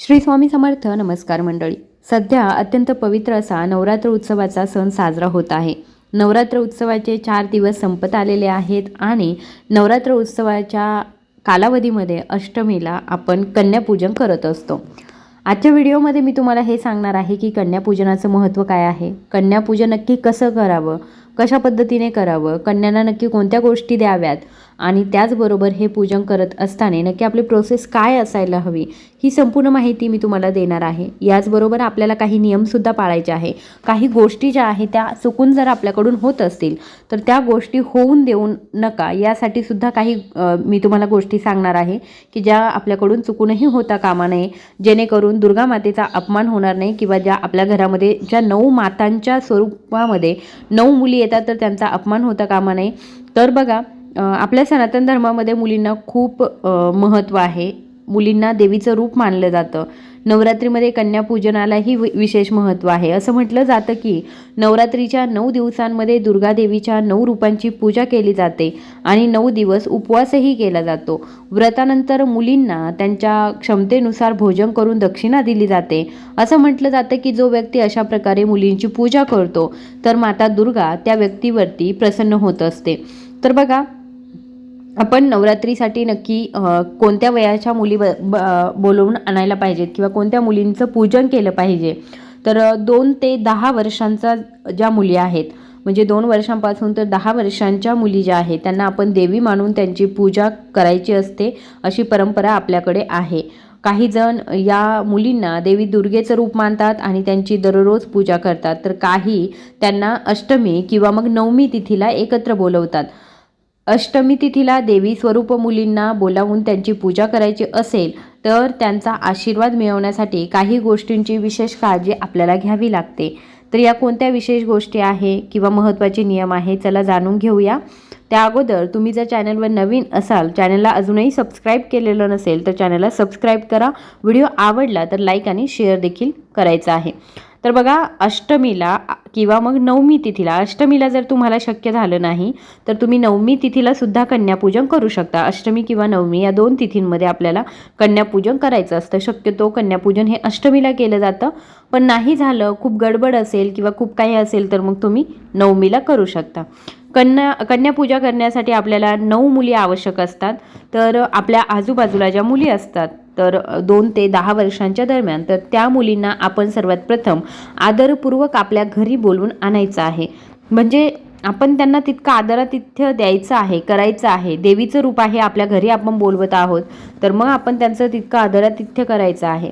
श्री स्वामी समर्थ नमस्कार मंडळी. सध्या अत्यंत पवित्र असा नवरात्र उत्सवाचा सण साजरा होत आहे. नवरात्र उत्सवाचे चार दिवस संपत आलेले आहेत आणि नवरात्र उत्सवाच्या कालावधीमध्ये अष्टमीला आपण कन्यापूजन करत असतो. आजच्या व्हिडिओमध्ये मी तुम्हाला हे सांगणार आहे की कन्यापूजनाचं महत्त्व काय आहे. कन्यापूजन नक्की कसं करावं? कशा पद्धतीने करावं कन्यांना नक्की कोणत्या गोष्टी द्याव्यात आणि त्याचबरोबर हे पूजन करत असताना नक्की आपली प्रोसेस काय असायला हवी ही संपूर्ण माहिती मी तुम्हाला देणार आहे. याचबरोबर आपल्याला काही नियमसुद्धा पाळायचे आहे. काही गोष्टी ज्या आहेत त्या चुकून जर आपल्याकडून होत असतील तर त्या गोष्टी होऊन देऊ नका. यासाठी सुद्धा काही मी तुम्हाला गोष्टी सांगणार आहे की ज्या आपल्याकडून चुकूनही होता कामा नये जेणेकरून दुर्गा मातेचा अपमान होणार नाही किंवा ज्या आपल्या घरामध्ये ज्या नऊ मातांच्या स्वरूपामध्ये नऊ मुली येतात तर त्यांचा अपमान होता कामा नये. तर बघा आपल्या सनातन धर्मामध्ये मुलींना खूप महत्त्व आहे. मुलींना देवीचं रूप मानलं जातं. नवरात्रीमध्ये कन्यापूजनालाही वि- विशेष महत्त्व आहे. असं म्हटलं जातं की नवरात्रीच्या नऊ दिवसांमध्ये दुर्गादेवीच्या नऊ रूपांची पूजा केली जाते आणि नऊ दिवस उपवासही केला जातो. व्रतानंतर मुलींना त्यांच्या क्षमतेनुसार भोजन करून दक्षिणा दिली जाते. असं म्हटलं जातं की जो व्यक्ती अशा प्रकारे मुलींची पूजा करतो तर माता दुर्गा त्या व्यक्तीवरती प्रसन्न होत असते. तर बघा आपण नवरात्रीसाठी नक्की कोणत्या वयाच्या मुली ब ब- बोलवून आणायला पाहिजेत किंवा कोणत्या मुलींचं पूजन केलं पाहिजे? तर दोन ते दहा वर्षांचा ज्या मुली आहेत म्हणजे दोन वर्षांपासून तर दहा वर्षांच्या मुली ज्या आहेत त्यांना आपण देवी मानून त्यांची पूजा करायची असते अशी परंपरा आपल्याकडे आहे. काही जण या मुलींना देवी दुर्गेचं रूप मानतात आणि त्यांची दररोज पूजा करतात. तर काही त्यांना अष्टमी किंवा मग नवमी तिथीला एकत्र बोलवतात. अष्टमी तिथीला देवी स्वरूप मुलींना बोलावून त्यांची पूजा करायची असेल तर त्यांचा आशीर्वाद मिळवण्यासाठी काही गोष्टींची विशेष काळजी आपल्याला घ्यावी लागते. तर या कोणत्या विशेष गोष्टी आहे किंवा महत्त्वाचे नियम आहे चला जाणून घेऊया. त्या अगोदर तुम्ही जर चॅनलवर नवीन असाल चॅनलला अजूनही सबस्क्राईब केलेलं नसेल तर चॅनलला सबस्क्राईब करा. व्हिडिओ आवडला तर लाईक आणि शेअर देखील करायचा आहे. तर बघा अष्टमीला किंवा मग नवमी तिथीला अष्टमीला जर तुम्हाला शक्य झालं नाही तर तुम्ही नवमी तिथीला सुद्धा कन्यापूजन करू शकता. अष्टमी किंवा नवमी या दोन तिथींमध्ये आपल्याला कन्यापूजन करायचं असतं. शक्यतो कन्यापूजन हे अष्टमीला केलं जातं. पण नाही झालं खूप गडबड असेल किंवा खूप काही असेल तर मग तुम्ही नवमीला करू शकता. कन्या कन्यापूजा करण्यासाठी आपल्याला नऊ मुली आवश्यक असतात. तर आपल्या आजूबाजूला ज्या मुली असतात तर दोन ते दहा वर्षांच्या दरम्यान तर त्या मुलींना आपण सर्वात प्रथम आदरपूर्वक आपल्या घरी बोलवून आणायचं आहे. म्हणजे आपण त्यांना तितकं आदरातिथ्य द्यायचं आहे करायचं आहे. देवीचं रूप आहे आपल्या घरी आपण बोलवत आहोत. तर मग आपण त्यांचं तितकं आदरातिथ्य करायचं आहे.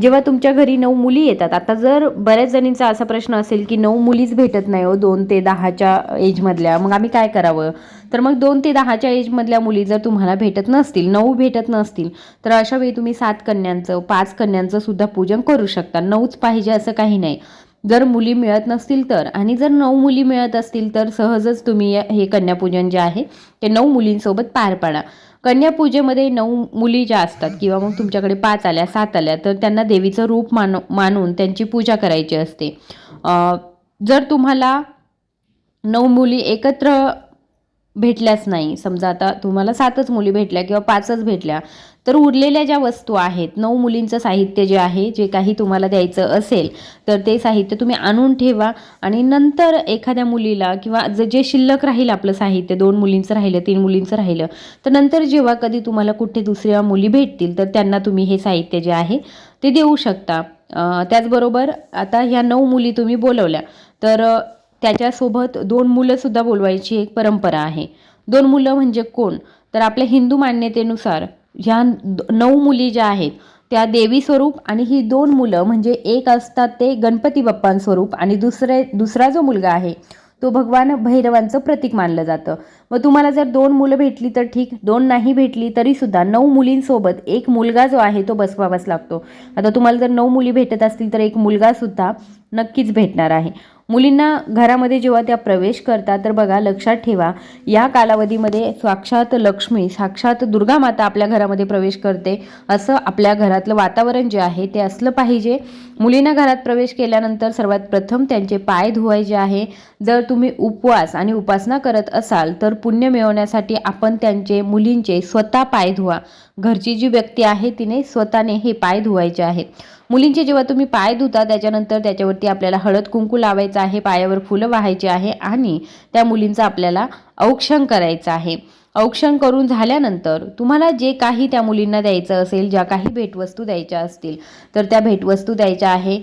जेव्हा तुमच्या घरी नऊ मुली येतात आता जर बऱ्याच जणींचा असा प्रश्न असेल की नऊ मुलीच भेटत नाही हो दोन ते दहाच्या एजमधल्या मग आम्ही काय करावं? तर मग दोन ते दहाच्या एजमधल्या मुली जर तुम्हाला भेटत नसतील नऊ भेटत नसतील तर अशा वेळी तुम्ही सात कन्यांचं पाच कन्यांचं सुद्धा पूजन करू शकता. नऊच पाहिजे असं काही नाही. जर मुली मिळत नसतील तर आणि जर नऊ मुली मिळत असतील तर सहजच तुम्ही हे कन्यापूजन जे आहे ते नऊ मुलींसोबत पार पाडा. कन्यापूजेमध्ये नऊ मुली ज्या असतात किंवा मग तुमच्याकडे पाच आल्या सात आल्या तर त्यांना देवीचं रूप मान मानून त्यांची पूजा करायची असते. जर तुम्हाला नऊ मुली एकत्र भेटल्याच नाही समजा आता तुम्हाला सातच मुली भेटल्या किंवा पाचच भेटल्या तर उरलेल्या ज्या वस्तू आहेत नऊ मुलींचं साहित्य जे आहे जे काही तुम्हाला द्यायचं असेल तर ते साहित्य तुम्ही आणून ठेवा आणि नंतर एखाद्या मुलीला किंवा ज जे शिल्लक राहील आपलं साहित्य दोन मुलींचं राहिलं तीन मुलींचं राहिलं तर नंतर जेव्हा कधी तुम्हाला कुठे दुसऱ्या मुली भेटतील तर त्यांना तुम्ही हे साहित्य जे आहे ते देऊ शकता. त्याचबरोबर आता ह्या नऊ मुली तुम्ही बोलवल्या तर त्याच्यासोबत दोन मुलंसुद्धा बोलवायची एक परंपरा आहे. दोन मुलं म्हणजे कोण? तर आपल्या हिंदू मान्यतेनुसार ह्या द- नऊ मुली ज्या आहेत त्या देवी स्वरूप आणि ही दोन मुलं म्हणजे एक असतात ते गणपती बाप्पांस्वरूप आणि दुसरे दुसरा जो मुलगा आहे तो भगवान भैरवांचं प्रतीक मानलं जातं. मग तुम्हाला जर दोन मुलं भेटली तर ठीक दोन नाही भेटली तरीसुद्धा नऊ मुलींसोबत एक मुलगा जो आहे तो बसवावाच लागतो. आता तुम्हाला जर नऊ मुली भेटत असतील तर एक मुलगासुद्धा नक्कीच भेटणार आहे. मुलींना घरामध्ये जेव्हा त्या प्रवेश करतात तर बघा लक्षात ठेवा या कालावधीमध्ये साक्षात लक्ष्मी साक्षात दुर्गा माता आपल्या घरामध्ये प्रवेश करते. असं आपल्या घरातलं वातावरण जे आहे ते असलं पाहिजे. मुलींना घरात प्रवेश केल्यानंतर सर्वात प्रथम त्यांचे पाय धुवायचे आहे. जर तुम्ही उपवास आणि उपासना करत असाल तर पुण्य मिळवण्यासाठी आपण त्यांचे मुलींचे स्वतः पाय धुवा. घरची जी व्यक्ती आहे तिने स्वतःने हे पाय धुवायचे आहेत मुलींचे जेव्हा तुम्ही पाय धुता त्याच्यानंतर त्याच्यावरती आपल्याला हळद कुंकू लावायचं आहे पायावर फुलं वाहायची आहे आणि त्या मुलींचं आपल्याला औक्षण करायचं आहे. औक्षण करून झाल्यानंतर तुम्हाला जे काही त्या मुलींना द्यायचं असेल ज्या काही भेटवस्तू द्यायच्या असतील तर त्या भेटवस्तू द्यायच्या आहे.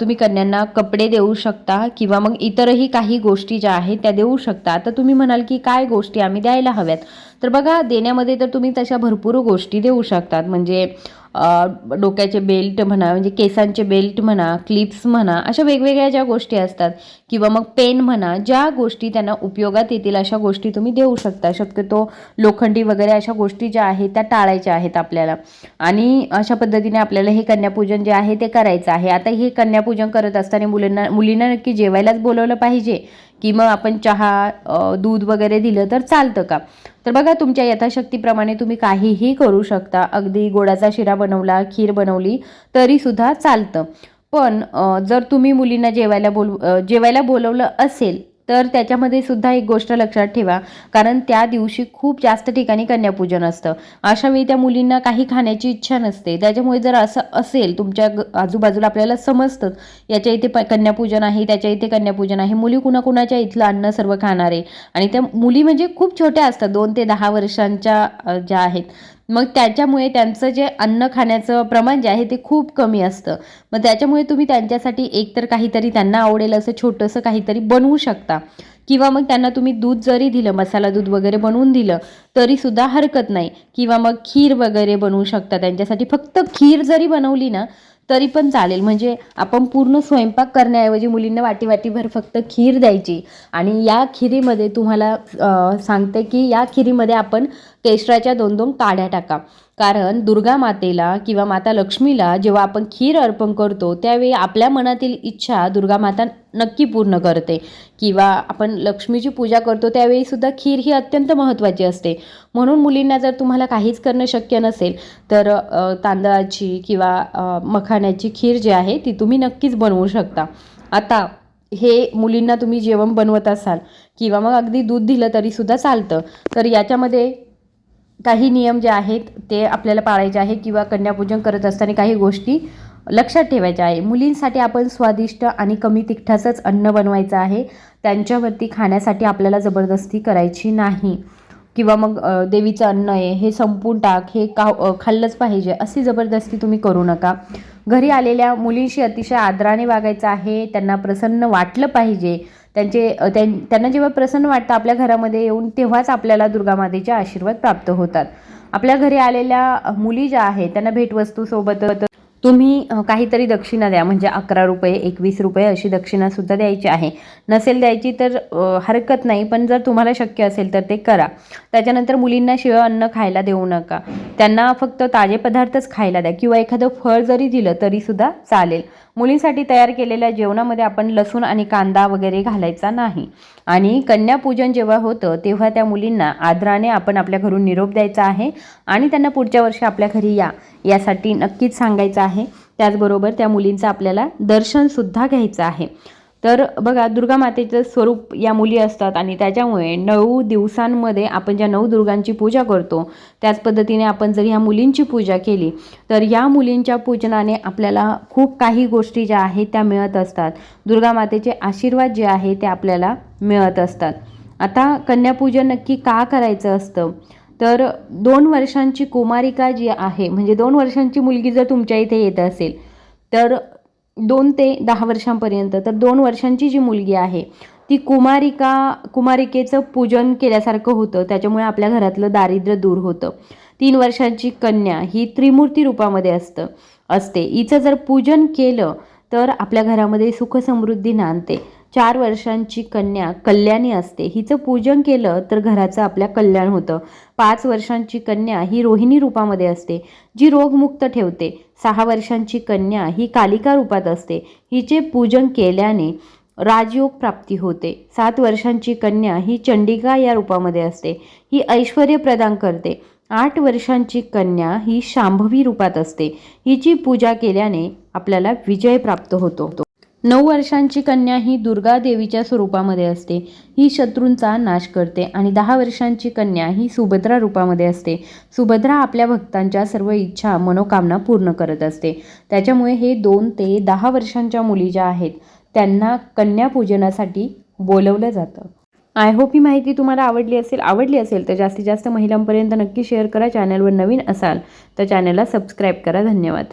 तुम्ही कन्यांना कपडे देऊ शकता किंवा मग इतरही काही गोष्टी ज्या आहेत त्या देऊ शकता. तर तुम्ही म्हणाल की काय गोष्टी आम्ही द्यायला हव्यात? तर बघा देण्यामध्ये तर तुम्ही तशा भरपूर गोष्टी देऊ शकतात. म्हणजे डोक्याचे बेल्ट म्हणा म्हणजे केसांचे बेल्ट म्हणा क्लिप्स म्हणा अशा वेगवेगळ्या ज्या गोष्टी असतात किंवा मग पेन म्हणा ज्या गोष्टी त्यांना उपयोगात येतील अशा गोष्टी तुम्ही देऊ शकता. शक्यतो लोखंडी वगैरे अशा गोष्टी ज्या आहेत त्या टाळायच्या आहेत आपल्याला. आणि अशा पद्धतीने आपल्याला हे कन्यापूजन जे आहे ते करायचं आहे. आता हे कन्यापूजन करत असताना मुलींना मुलींना नक्की जेवायलाच बोलवलं पाहिजे. की मग आपण चहा दूध वगैरे दिलं तर चालतं का? तर बघा तुमच्या यथाशक्तीप्रमाणे तुम्ही काहीही करू शकता. अगदी गोडाचा शिरा बनवला खीर बनवली तरीसुद्धा चालतं. पण जर तुम्ही मुलींना जेवायला बोल जेवायला बोलवलं असेल तर त्याच्यामध्ये सुद्धा एक गोष्ट लक्षात ठेवा कारण त्या दिवशी खूप जास्त ठिकाणी कन्यापूजन असतं. अशा वेळी त्या मुलींना काही खाण्याची इच्छा नसते. त्याच्यामुळे जर असं असेल तुमच्या आजूबाजूला आपल्याला समजतं याच्या इथे प कन्यापूजन आहे त्याच्या इथे कन्यापूजन आहे मुली कुणाकुणाच्या इथलं अन्न सर्व खाणारे. आणि त्या मुली म्हणजे खूप छोट्या असतात दोन ते दहा वर्षांच्या ज्या आहेत. मग त्याच्यामुळे त्यांचं जे अन्न खाण्याचं प्रमाण जे आहे ते खूप कमी असतं. मग त्याच्यामुळे तुम्ही त्यांच्यासाठी एकतर काहीतरी त्यांना आवडेल असं छोटंसं काहीतरी बनवू शकता. किंवा मग त्यांना तुम्ही दूध जरी दिलं मसाला दूध वगैरे बनवून दिलं तरी सुद्धा हरकत नाही. किंवा मग खीर वगैरे बनवू शकता. त्यांच्यासाठी फक्त खीर जरी बनवली ना तरी पण चालेल. म्हणजे आपण पूर्ण स्वयंपाक करण्याऐवजी मुलींना वाटी वाटीभर फक्त खीर द्यायची. आणि या खिरीमध्ये तुम्हाला सांगते की या खिरीमध्ये आपण केशराच्या दोन दोन काड्या टाका. कारण दुर्गा मातेला किंवा माता लक्ष्मीला जेव्हा आपण खीर अर्पण करतो त्यावेळी आपल्या मनातील इच्छा दुर्गा माता नक्की पूर्ण करते. किंवा आपण लक्ष्मीची पूजा करतो त्यावेळी सुद्धा खीर ही अत्यंत महत्त्वाची असते. म्हणून मुलींना जर तुम्हाला काहीच करणं शक्य नसेल तर तांदळाची किंवा मखाण्याची खीर जी आहे ती तुम्ही नक्कीच बनवू शकता. आता हे मुलींना तुम्ही जेवण बनवत असाल किंवा मग अगदी दूध दिलं तरीसुद्धा चालतं. तर याच्यामध्ये काही नियम जे आहेत ते आपल्याला पाळायचे आहे किंवा कन्यापूजन करत असताना काही गोष्टी लक्षात ठेवायच्या आहे. मुलींसाठी आपण स्वादिष्ट आणि कमी तिखटाचंच अन्न बनवायचं आहे. त्यांच्यावरती खाण्यासाठी आपल्याला जबरदस्ती करायची नाही. किंवा मग देवीचं अन्न आहे हे संपून टाक हे का खाल्लंच पाहिजे अशी जबरदस्ती तुम्ही करू नका. घरी आलेल्या मुलींशी अतिशय आदराने वागायचं आहे त्यांना प्रसन्न वाटलं पाहिजे त्यांचे त्यांना जेव्हा प्रसन्न वाटतं आपल्या घरामध्ये येऊन तेव्हाच आपल्याला दुर्गामातेचे आशीर्वाद प्राप्त होतात. आपल्या घरी आलेल्या मुली ज्या आहेत त्यांना भेटवस्तू सोबत तुम्ही काहीतरी दक्षिणा द्या. म्हणजे अकरा रुपये एकवीस रुपये अशी दक्षिणासुद्धा द्यायची आहे. नसेल द्यायची तर हरकत नाही. पण जर तुम्हाला शक्य असेल तर ते करा. त्याच्यानंतर मुलींना शिळं अन्न खायला देऊ नका. त्यांना फक्त ताजे पदार्थच खायला द्या. किंवा एखादं फळ जरी दिलं तरीसुद्धा चालेल. मुलींसाठी तयार केलेल्या जेवणामध्ये आपण लसूण आणि कांदा वगैरे घालायचा नाही. आणि कन्यापूजन जेव्हा होतं तेव्हा त्या मुलींना आदराने आपण आपल्या घरून निरोप द्यायचा आहे आणि त्यांना पुढच्या वर्षी आपल्या घरी या यासाठी नक्कीच सांगायचं आहे. त्याचबरोबर त्या मुलींचं आपल्याला दर्शनसुद्धा घ्यायचं आहे. तर बघा दुर्गा मातेचं स्वरूप या मुली असतात आणि त्याच्यामुळे नऊ दिवसांमध्ये आपण ज्या नऊ दुर्गांची पूजा करतो त्याच पद्धतीने आपण जर ह्या मुलींची पूजा केली तर या मुलींच्या पूजनाने आपल्याला खूप काही गोष्टी ज्या आहेत त्या मिळत असतात. दुर्गा मातेचे आशीर्वाद जे आहे ते आपल्याला मिळत असतात. आता कन्यापूजन नक्की का करायचं असतं? तर दोन वर्षांची कुमारिका जी आहे म्हणजे दोन वर्षांची मुलगी जर तुमच्या इथे येत असेल तर दोन ते दहा वर्षांपर्यंत. तर दोन वर्षांची जी मुलगी आहे ती कुमारिका कुमारिकेचं पूजन केल्यासारखं होतं. त्याच्यामुळे आपल्या घरातलं दारिद्र्य दूर होतं. तीन वर्षांची कन्या ही त्रिमूर्ती रूपामध्ये असतं असते. हिचं जर पूजन केलं तर आपल्या घरामध्ये सुखसमृद्धी नांदते. चार वर्षांची कन्या कल्याणी असते. हिचं पूजन केलं तर घराचं आपल्या कल्याण होतं. पाच वर्षांची कन्या ही रोहिणी रूपामध्ये असते जी रोगमुक्त ठेवते. सहा वर्षांची कन्या ही कालिका रूपात असते. हिचे पूजन केल्याने राजयोग प्राप्ती होते. सात वर्षांची कन्या ही चंडिका या रूपामध्ये असते. ही ऐश्वर प्रदान करते. आठ वर्षांची कन्या ही शांभवी रूपात असते. हिची पूजा केल्याने आपल्याला विजय प्राप्त होतो. नऊ वर्षांची कन्या ही दुर्गा देवीच्या स्वरूपामध्ये असते. ही शत्रूंचा नाश करते आणि दहा वर्षांची कन्या ही सुभद्रा रूपामध्ये असते. सुभद्रा आपल्या भक्तांच्या सर्व इच्छा मनोकामना पूर्ण करत असते. त्याच्यामुळे हे दोन ते दहा वर्षांच्या मुली ज्या आहेत त्यांना कन्यापूजनासाठी बोलवलं जातं. आय होप ही माहिती तुम्हाला आवडली असेल आवडली असेल तर जास्तीत जास्त महिलांपर्यंत नक्की शेअर करा. चॅनलवर नवीन असाल तर चॅनलला सबस्क्राईब करा. धन्यवाद.